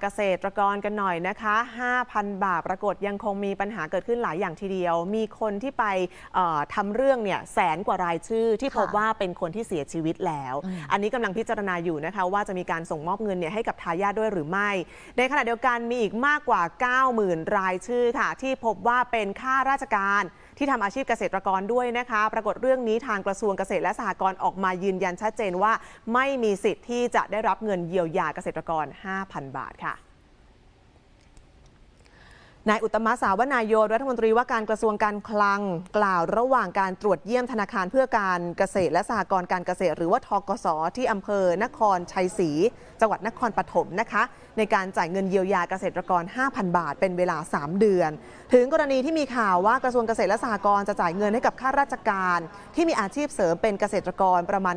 เกษตรกรกันหน่อยนะคะ 5,000 บาทปรากฏยังคงมีปัญหาเกิดขึ้นหลายอย่างทีเดียว มีคนที่ไปเอ่อทำเรื่องเนี่ยแสนกว่ารายชื่อที่พบค่ะว่าเป็นคนที่เสียชีวิตแล้วอืมอันนี้กำลังพิจารณาอยู่นะคะ ว่าจะมีการส่งมอบเงินเนี่ยให้กับทายาทด้วยหรือไม่ ในขณะเดียวกันมีอีกมากกว่า 90,000 รายชื่อค่ะ ที่พบว่าเป็นข้าราชการที่ทำอาชีพเกษตรกรด้วยนะคะ ปรากฏเรื่องนี้ทางกระทรวงเกษตรและสหกรณ์ออกมายืนยันชัดเจนว่า ไม่มีสิทธิ์ที่จะได้รับเงินเยียวยาเกษตรกร 5,000 บาทค่ะ นายอุตมะสาวนายโยรัฐมนตรีว่าการกระทรวงการคลังกล่าวระหว่างการตรวจเยี่ยมธนาคารเพื่อการเกษตรและสหกรณ์การเกษตร หรือว่าทกสที่อำเภอนครชัยศรีจังหวัดนครปฐมนะคะ ในการจ่ายเงินเยียวยาเกษตรกร 5,000 บาท เป็นเวลา 3 เดือน ถึงกรณีที่มีข่าวว่ากระทรวงเกษตรและสหกรณ์จะจ่ายเงินให้กับข้าราชการ ที่มีอาชีพเสริมเป็นเกษตรกรประมาณ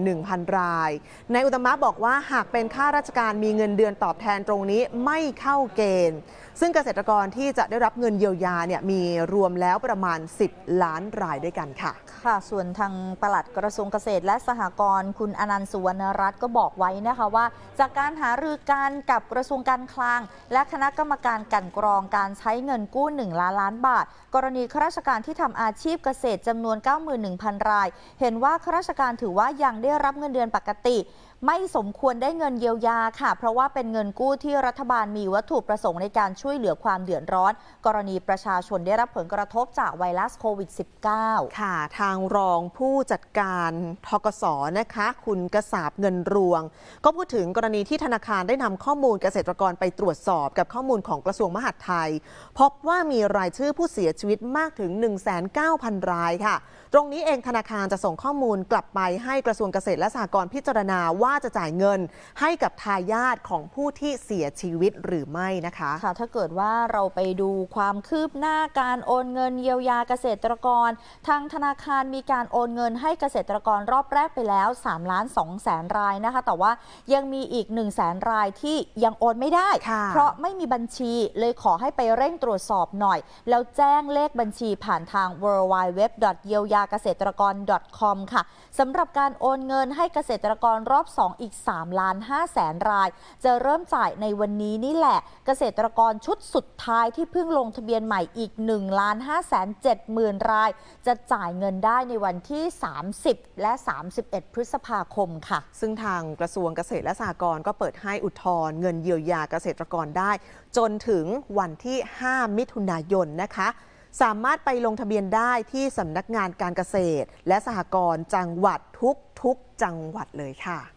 91,000 รายนายอุตมะบอกว่าหากเป็นข้าราชการมีเงินเดือนตอบแทนตรงนี้ไม่เข้าเกณฑ์ ซึ่งเกษตรกรที่จะได้รับเงินเยียวยาเนี่ยมีรวมแล้วประมาณ 10 ล้านรายด้วยกันค่ะ ค่ะ ส่วนทางปลัดกระทรวงเกษตรและสหกรณ์คุณอนันต์สุวรรณรัตน์ก็บอกไว้นะคะว่า จากการหารือกันกับกระทรวงการคลัง และคณะกรรมการกันกรองการใช้เงินกู้ 1 ล้านล้านบาท กรณีข้าราชการที่ทำอาชีพเกษตรจำนวน 91,000 ราย เห็นว่าข้าราชการถือว่ายังได้รับเงินเดือนปกติไม่สมควรได้เงินเยียวยาค่ะ เพราะว่าเป็นเงินกู้ที่รัฐบาลมีวัตถุประสงค์ในการช่วยเหลือความเดือดร้อน กรณีประชาชนได้รับผลกระทบจากไวรัสโควิด -19 ค่ะ ทางรองผู้จัดการทกสนะคะ คุณกษาบเงินรวง ก็พูดถึงกรณีที่ธนาคารได้นำข้อมูลเกษตรกรไปตรวจสอบกับข้อมูลของกระทรวงมหาดไทย พบว่ามีรายชื่อผู้เสียชีวิตมากถึง 19,000 รายค่ะ ตรงนี้เองธนาคารจะส่งข้อมูลกลับไปให้กระทรวงเกษตรและสหกรณ์พิจารณาว่าจะจ่ายเงินให้กับทายาทของผู้ที่เสียชีวิตหรือไม่นะคะค่ะถ้าเกิดว่าเราไปดูความคืบหน้าการโอนเงินเยียวยาเกษตรกร ทางธนาคารมีการโอนเงินให้เกษตรกรรอบแรกไปแล้ว3ล้าน2แสนรายนะคะ แต่ว่ายังมีอีก1 0 0 0 0แสนรายที่ยังโอนไม่ได้ค่ะเพราะไม่มีบัญชีเลยขอให้ไปเร่งตรวจสอบหน่อย แล้วแจ้งเลขบัญชีผ่านทาง w w w เยียวยาเกษตรกร .com ค่ะสำหรับการโอนเงินให้เกษตรกรรอบ 2 อีก3ล้าน5แสนราย จะเริ่มจ่ายในวันนี้นี่แหละ เกษตรกรชุดสุดท้ายที่เพิ่งลงทะเบียนใหม่อีก1ล้าน5แสน7หมื่นราย จะจ่ายเงินได้ในวันที่ 30 และ 31 พฤษภาคมค่ะ ซึ่งทางกระทรวงเกษตรและสหกรณ์ก็เปิดให้อุทธรณ์เงินเยียวยาเกษตรกรได้ จนถึงวันที่ 5 มิถุนายนนะคะสามารถไปลงทะเบียนได้ที่สำนักงานการเกษตร และสหกรณ์จังหวัดทุกๆจังหวัดเลยค่ะ